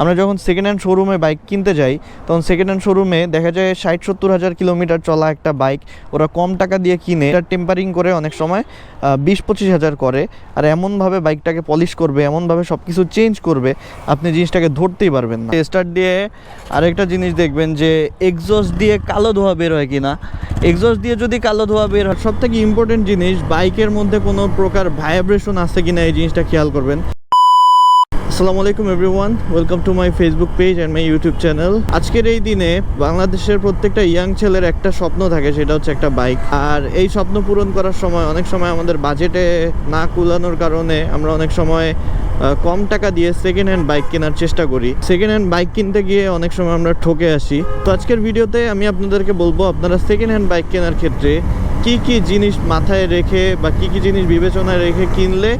আমরা যখন second hand শোরুমে বাইক কিনতে যাই, তখন সেকেন্ড হ্যান্ড শোরুমে দেখা যায় ষাট সত্তর হাজার কিলোমিটার চলা একটা বাইক ওরা কম টাকা দিয়ে কিনে, এটা টেম্পারিং করে অনেক সময় বিশ পঁচিশ হাজার করে। আর এমনভাবে বাইকটাকে পলিশ করবে, এমনভাবে সব কিছু চেঞ্জ করবে, আপনি জিনিসটাকে ধরতেই পারবেন না। স্টার্ট দিয়ে আরেকটা জিনিস দেখবেন যে এক্সস্ট দিয়ে কালো ধোয়া বের হয় কিনা। এক্সস্ট দিয়ে যদি কালো ধোয়া বের হয় সব থেকে ইম্পর্টেন্ট জিনিস বাইকের মধ্যে কোনো প্রকার ভাইব্রেশন আছে কিনা, এই জিনিসটা খেয়াল করবেন। আসসালামু আলাইকুম everyone, welcome to my Facebook page and my YouTube channel আজকের এই দিনে বাংলাদেশের প্রত্যেকটা ইয়াং ছেলের একটা স্বপ্ন থাকে, সেটা হচ্ছে একটা বাইক আর এই স্বপ্ন পূরণ করার সময়, অনেক সময় আমাদের বাজেটে না কুলানোর কারণে আমরা অনেক সময় কম টাকা দিয়ে সেকেন্ড হ্যান্ড বাইক কেনার চেষ্টা করি। সেকেন্ড হ্যান্ড বাইক কিনতে গিয়ে অনেক সময় আমরা ঠকে আসি। তো আজকের ভিডিওতে আমি আপনাদেরকে বলব, আপনারা সেকেন্ড হ্যান্ড বাইক কেনার ক্ষেত্রে কি কি জিনিস মাথায় রেখে বা কি কি জিনিস বিবেচনায় রেখে কিনলে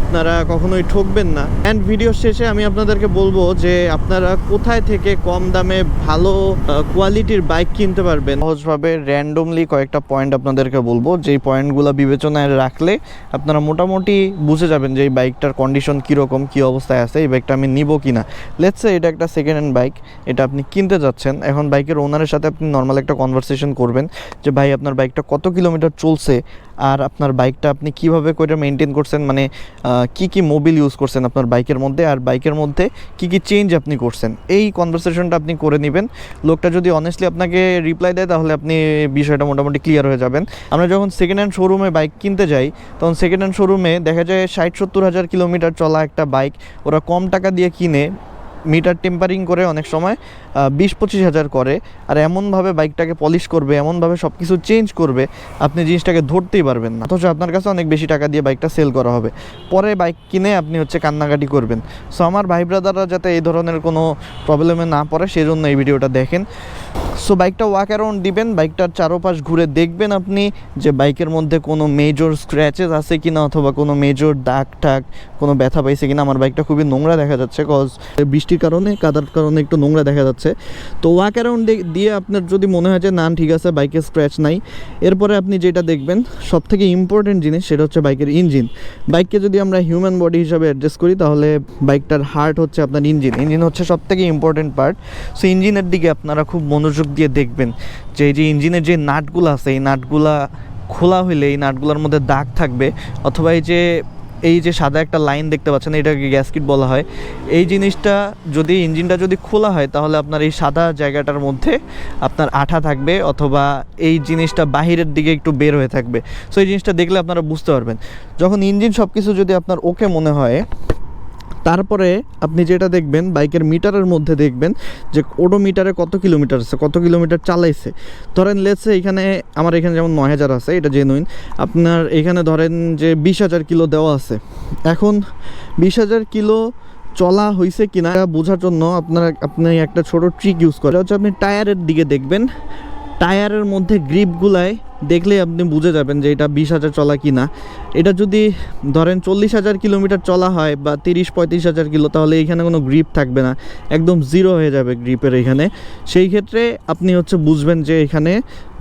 আপনারা কখনোই ঠকবেন না। অ্যান্ড ভিডিও শেষে আমি আপনাদেরকে বলব যে আপনারা কোথায় থেকে কম দামে ভালো কোয়ালিটির বাইক কিনতে পারবেন। সহজভাবে র্যান্ডমলি কয়েকটা পয়েন্ট আপনাদেরকে বলব। যেই পয়েন্টগুলো বিবেচনায় রাখলে আপনারা মোটামুটি বুঝে যাবেন যে এই বাইকটার কন্ডিশন কীরকম, কী অবস্থায় আছে, এই বাইকটা আমি নিব কি না লেটসে এটা একটা সেকেন্ড হ্যান্ড বাইক এটা আপনি কিনতে যাচ্ছেন। এখন বাইকের ওনারের সাথে আপনি নর্মাল একটা কনভারসেশন করবেন যে, ভাই, আপনার বাইকটা কত কিলোমিটার চলছে? আর আপনার বাইকটা আপনি কীভাবে করে মেনটেন করছেন? মানে কি কি মোবিল ইউজ করছেন আপনার বাইকের মধ্যে? আর বাইকের মধ্যে কি কি চেঞ্জ আপনি করছেন? এই কনভারসেশনটা আপনি করে নেবেন। লোকটা যদি অনেস্টলি আপনাকে রিপ্লাই দেয়, তাহলে আপনি বিষয়টা মোটামুটি ক্লিয়ার হয়ে যাবেন। আমরা যখন সেকেন্ড হ্যান্ড শোরুমে বাইক কিনতে যাই, তখন সেকেন্ড হ্যান্ড শোরুমে দেখা যায় ষাট সত্তর হাজার কিলোমিটার চলা একটা বাইক ওরা কম টাকা দিয়ে কিনে। মিটার টেম্পারিং করে অনেক সময় বিশ পঁচিশ হাজার করে। আর এমনভাবে বাইকটাকে পলিশ করবে, এমনভাবে সব কিছু চেঞ্জ করবে, আপনি জিনিসটাকে ধরতেই পারবেন না। অথচ আপনার কাছে অনেক বেশি টাকা দিয়ে বাইকটা সেল করা হবে। পরে বাইক কিনে আপনি হচ্ছে কান্নাকাটি করবেন। সো আমার ভাই ব্রাদাররা যাতে এই ধরনের কোনো প্রবলেমে না পড়ে সেই জন্য এই ভিডিওটা দেখেন। সো বাইকটা ওয়াক অ্যারাউন্ড দিবেন বাইকটার চারোপাশ ঘুরে দেখবেন আপনি যে বাইকের মধ্যে কোনো মেজর স্ক্র্যাচেস আছে কিনা অথবা কোনো মেজর দাগ টাগ কোনো ব্যথা পাইছে কিনা। আমার বাইকটা খুবই নোংরা দেখা যাচ্ছে কজ বৃষ্টির কারণে, কাদার কারণে একটু নোংরা দেখা যাচ্ছে। তো ওয়াক অ্যারাউন্ড দিয়ে আপনার যদি মনে হয় যে, না, ঠিক আছে বাইকের স্ক্র্যাচ নাই। এরপরে আপনি যেটা দেখবেন সব থেকে ইম্পর্টেন্ট জিনিস সেটা হচ্ছে বাইকের ইঞ্জিন বাইককে যদি আমরা হিউম্যান বডি হিসাবে অ্যাডজাস্ট করি, তাহলে বাইকটার হার্ট হচ্ছে আপনার ইঞ্জিন ইঞ্জিন হচ্ছে সব থেকে ইম্পর্টেন্ট পার্ট সো ইঞ্জিনের দিকে আপনারা খুব মনোযোগ দিয়ে দেখবেন যে এই যে ইঞ্জিনের যে নাটগুলো আছে, এই নাটগুলা খোলা হইলে এই নাটগুলোর মধ্যে দাগ থাকবে অথবা এই যে এই যে সাদা একটা লাইন দেখতে পাচ্ছেন, এটাকে গ্যাসকিট বলা হয়। এই জিনিসটা যদি, ইঞ্জিনটা যদি খোলা হয়, তাহলে আপনার এই সাদা জায়গাটার মধ্যে আপনার আঠা থাকবে অথবা এই জিনিসটা বাহিরের দিকে একটু বের হয়ে থাকবে। সো এই জিনিসটা দেখলে আপনারা বুঝতে পারবেন। যখন ইঞ্জিন সব কিছু যদি আপনার ওকে মনে হয় তারপরে আপনি যেটা দেখবেন, বাইকের মিটারের মধ্যে দেখবেন যে ওডোমিটারে কত কিলোমিটার আছে, কত কিলোমিটার চালাইছে। ধরেন লেটসে এখানে আমার এখানে যেমন নয় হাজার আছে, এটা জেনুইন আপনার এখানে ধরেন যে বিশ হাজার কিলো দেওয়া আছে। এখন বিশ হাজার কিলো চলা হয়েছে কিনা বোঝার জন্য আপনার, আপনি একটা ছোট ট্রিক ইউজ করে হচ্ছে আপনি টায়ারের দিকে দেখবেন। টায়ারের মধ্যে গ্রিপগুলায় দেখলে আপনি বুঝে যাবেন যে এটা বিশ হাজার চলা কি না এটা যদি ধরেন চল্লিশ হাজার কিলোমিটার চলা হয় বা তিরিশ, পঁয়ত্রিশ হাজার কিলো, তাহলে এখানে কোনো গ্রিপ থাকবে না। একদম জিরো হয়ে যাবে গ্রিপের এখানে। সেই ক্ষেত্রে আপনি হচ্ছে বুঝবেন যে এখানে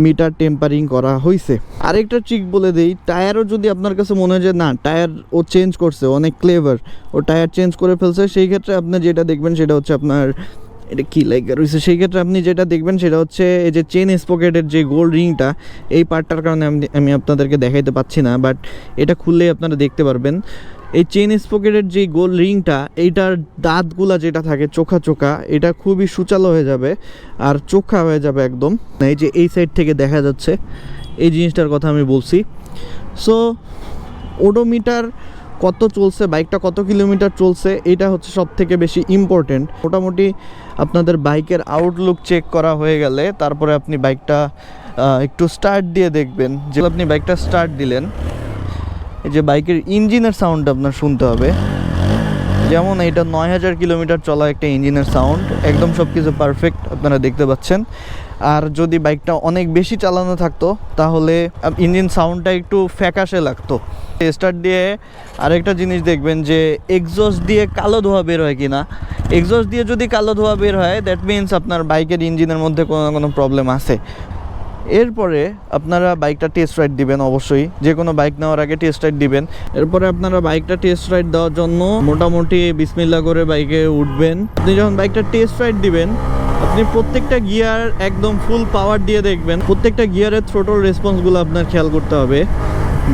মিটার টেম্পারিং করা হয়েছে আরেকটা ট্রিক বলে দিই, টায়ারও যদি আপনার কাছে মনে হয় যে না, টায়ার ও চেঞ্জ করছে, অনেক ক্লেভার ও টায়ার চেঞ্জ করে ফেলছে, সেই ক্ষেত্রে আপনি যেটা দেখবেন সেটা হচ্ছে আপনার এটা কী লাইক রয়েছে? সেই ক্ষেত্রে আপনি যেটা দেখবেন সেটা হচ্ছে এই যে চেন স্পকেটের যে গোল্ড রিংটা এই পার্টটার কারণে আমি আমি আপনাদেরকে দেখাইতে পাচ্ছি না বাট এটা খুললেই আপনারা দেখতে পারবেন। এই চেন স্পকেটের যে গোল রিংটা এইটার দাঁতগুলা যেটা থাকে চোখা চোখা, এটা খুবই সুচালো হয়ে যাবে আর চোখা হয়ে যাবে একদম। এই যে এই সাইড থেকে দেখা যাচ্ছে, এই জিনিসটার কথা আমি বলছি। সো ওডোমিটার কত চলছে, বাইকটা কত কিলোমিটার চলছে, এটা হচ্ছে সব থেকে বেশি ইম্পর্টেন্ট মোটামুটি আপনাদের বাইকের আউটলুক চেক করা হয়ে গেলে তারপরে আপনি বাইকটা একটু স্টার্ট দিয়ে দেখবেন। যে আপনি বাইকটা স্টার্ট দিলেন, এই যে বাইকের ইঞ্জিনের সাউন্ড আপনার শুনতে হবে। যেমন এটা নয় হাজার কিলোমিটার চলা একটা ইঞ্জিনের সাউন্ড একদম সব কিছু পারফেক্ট আপনারা দেখতে পাচ্ছেন। আর যদি বাইকটা অনেক বেশি চালানো থাকতো, তাহলে ইঞ্জিন সাউন্ডটা একটু ফ্যাকাশে লাগতো। স্টার্ট দিয়ে আরেকটা জিনিস দেখবেন যে এক্সস্ট দিয়ে কালো ধোয়া বের হয় কি না এক্সস্ট দিয়ে যদি কালো ধোয়া বের হয় দ্যাট মিন্স আপনার বাইকের ইঞ্জিনের মধ্যে কোনো না কোনো প্রবলেম আছে। এরপরে আপনারা বাইকটা টেস্ট রাইড দিবেন অবশ্যই। যে কোনো বাইক নেওয়ার আগে টেস্ট রাইড দিবেন। এরপরে আপনারা বাইকটা টেস্ট রাইড দেওয়ার জন্য মোটামুটি বিসমিল্লা করে বাইকে উঠবেন। আপনি যখন বাইকটা টেস্ট রাইড দিবেন আপনি প্রত্যেকটা গিয়ার একদম ফুল পাওয়ার দিয়ে দেখবেন। প্রত্যেকটা গিয়ারের থ্রোটল রেসপন্সগুলো আপনার খেয়াল করতে হবে,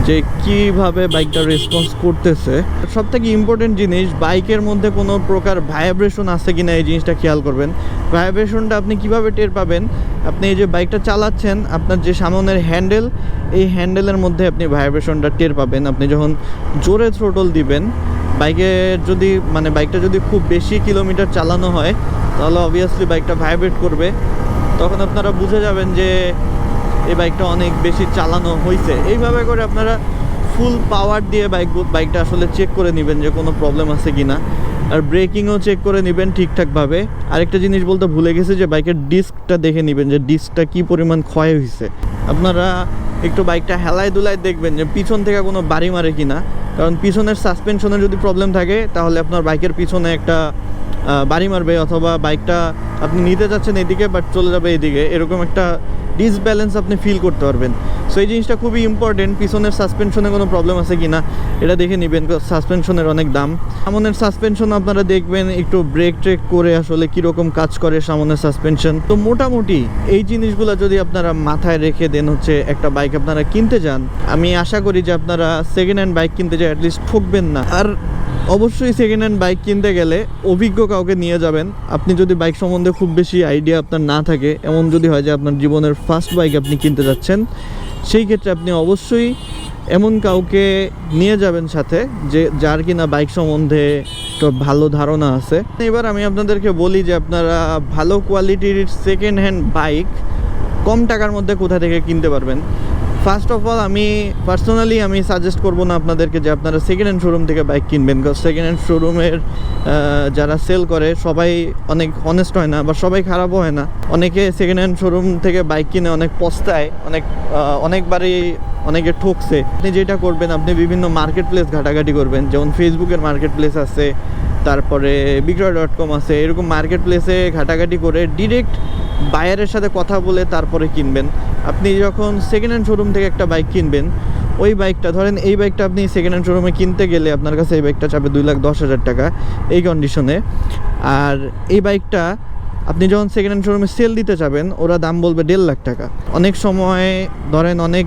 যে কীভাবে বাইকটা রেসপন্স করতেছে। সব থেকে ইম্পর্টেন্ট জিনিস বাইকের মধ্যে কোনো প্রকার ভাইব্রেশন আছে কিনা এই জিনিসটা খেয়াল করবেন। ভাইব্রেশনটা আপনি কীভাবে টের পাবেন? আপনি এই যে বাইকটা চালাচ্ছেন, আপনার যে সামনের হ্যান্ডেল এই হ্যান্ডেলের মধ্যে আপনি ভাইব্রেশনটা টের পাবেন। আপনি যখন জোরে থ্রোটল দিবেন বাইকে যদি মানে বাইকটা যদি খুব বেশি কিলোমিটার চালানো হয়, তাহলে অবভিয়াসলি বাইকটা ভাইব্রেট করবে। তখন আপনারা বুঝে যাবেন যে এই বাইকটা অনেক বেশি চালানো হয়েছে এইভাবে করে আপনারা ফুল পাওয়ার দিয়ে বাইক, বাইকটা আসলে চেক করে নেবেন যে কোনো প্রবলেম আছে কি না আর ব্রেকিংও চেক করে নেবেন ঠিকঠাকভাবে। আরেকটা জিনিস বলতে ভুলে গেছি যে বাইকের ডিস্কটা দেখে নেবেন যে ডিস্কটা কি পরিমাণ ক্ষয় হয়েছে আপনারা একটু বাইকটা হেলায় দুলায় দেখবেন যে পিছন থেকে কোনো বাড়ি মারে কি না কারণ পিছনের সাসপেনশনে যদি প্রবলেম থাকে, তাহলে আপনার বাইকের পিছনে একটা বাড়ি মারবে অথবা বাইকটা আপনি নিতে যাচ্ছেন এদিকে বাট চলে যাবে এদিকে। এরকম একটা ডিসব্যালেন্স আপনি ফিল করতে পারবেন। সো এই জিনিসটা খুবই ইম্পর্টেন্ট পিছনের সাসপেনশনে কোনো প্রবলেম আছে কি না এটা দেখে নেবেন। সাসপেনশনের অনেক দাম। সামনের সাসপেনশন আপনারা দেখবেন, একটু ব্রেক ট্রেক করে আসলে কীরকম কাজ করে সামনের সাসপেনশন তো, মোটামুটি এই জিনিসগুলো যদি আপনারা মাথায় রেখে দেন, হচ্ছে একটা বাইক আপনারা কিনতে যান, আমি আশা করি যে আপনারা সেকেন্ড হ্যান্ড বাইক কিনতে যায় অ্যাটলিস্ট ঠকবেন না। আর অবশ্যই সেকেন্ড হ্যান্ড বাইক কিনতে গেলে অভিজ্ঞ কাউকে নিয়ে যাবেন। আপনি যদি বাইক সম্বন্ধে খুব বেশি আইডিয়া আপনার না থাকে, এমন যদি হয় যে আপনার জীবনের ফার্স্ট বাইক আপনি কিনতে যাচ্ছেন, সেই ক্ষেত্রে আপনি অবশ্যই এমন কাউকে নিয়ে যাবেন সাথে যে যার কিনা বাইক সম্বন্ধে একটু ভালো ধারণা আছে। এবার আমি আপনাদেরকে বলি যে আপনারা ভালো কোয়ালিটির সেকেন্ড হ্যান্ড বাইক কম টাকার মধ্যে কোথা থেকে কিনতে পারবেন। ফার্স্ট অফ অল আমি পার্সোনালি আমি সাজেস্ট করব না আপনাদেরকে যে আপনারা সেকেন্ড হ্যান্ড শোরুম থেকে বাইক কিনবেন বিকজ সেকেন্ড হ্যান্ড শোরুমের যারা সেল করে, সবাই অনেক অনেস্ট হয় না, বা সবাই খারাপও হয় না। অনেকে সেকেন্ড হ্যান্ড শোরুম থেকে বাইক কিনে অনেক পস্তায়, অনেক অনেকবারই অনেকে ঠকছে। আপনি যেটা করবেন, আপনি বিভিন্ন মার্কেট প্লেস ঘাটাঘাটি করবেন, যেমন ফেসবুকের মার্কেট প্লেস আছে, তারপরে বিক্রয় ডট কম আছে, এরকম মার্কেট প্লেসে ঘাটাঘাটি করে ডিরেক্ট বায়ারের সাথে কথা বলে তারপরে কিনবেন। আপনি যখন সেকেন্ড হ্যান্ড শোরুম থেকে একটা বাইক কিনবেন, ওই বাইকটা ধরেন এই বাইকটা আপনি সেকেন্ড হ্যান্ড শোরুমে কিনতে গেলে আপনার কাছে এই বাইকটা চাপে দুই লাখ দশ হাজার টাকা এই কন্ডিশনে আর এই বাইকটা আপনি যখন সেকেন্ড হ্যান্ড শোরুমে সেল দিতে যাবেন, ওরা দাম বলবে দেড় লাখ টাকা। অনেক সময় ধরেন অনেক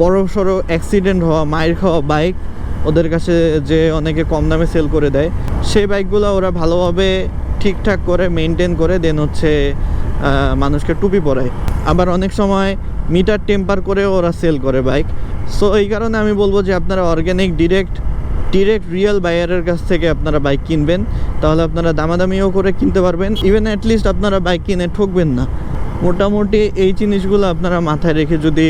বড় সড়ো অ্যাক্সিডেন্ট হওয়া, মায়ের খাওয়া বাইক ওদের কাছে যে অনেকে কম দামে সেল করে দেয়, সেই বাইকগুলো ওরা ভালোভাবে ঠিকঠাক করে মেনটেন করে দেন হচ্ছে মানুষকে টুপি পরায়। আবার অনেক সময় মিটার টেম্পার করে ওরা সেল করে বাইক সো এই কারণে আমি বলব যে আপনারা অর্গ্যানিক ডিরেক্ট ডিরেক্ট রিয়েল বায়ারের কাছ থেকে আপনারা বাইক কিনবেন। তাহলে আপনারা দামাদামিও করে কিনতে পারবেন। ইভেন অ্যাটলিস্ট আপনারা বাইক কিনে ঠকবেন না। মোটামুটি এই জিনিসগুলো আপনারা মাথায় রেখে যদি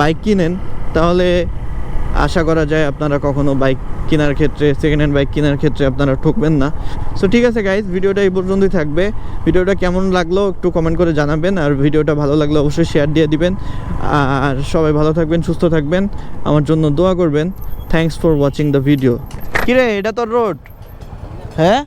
বাইক কিনেন, তাহলে আশা করা যায় আপনারা কখনো বাইক কেনার ক্ষেত্রে সেকেন্ড হ্যান্ড বাইক কেনার ক্ষেত্রে আপনারা ঠকবেন না। সো ঠিক আছে গাইজ ভিডিওটা এই পর্যন্তই থাকবে। ভিডিওটা কেমন লাগল একটু কমেন্ট করে জানাবেন, আর ভিডিওটা ভালো লাগলে অবশ্যই শেয়ার দিয়ে দিবেন। আর সবাই ভালো থাকবেন, সুস্থ থাকবেন। আমার জন্য দোয়া করবেন। Thanks for watching the video কিরে, এটা তোর রোড হ্যাঁ?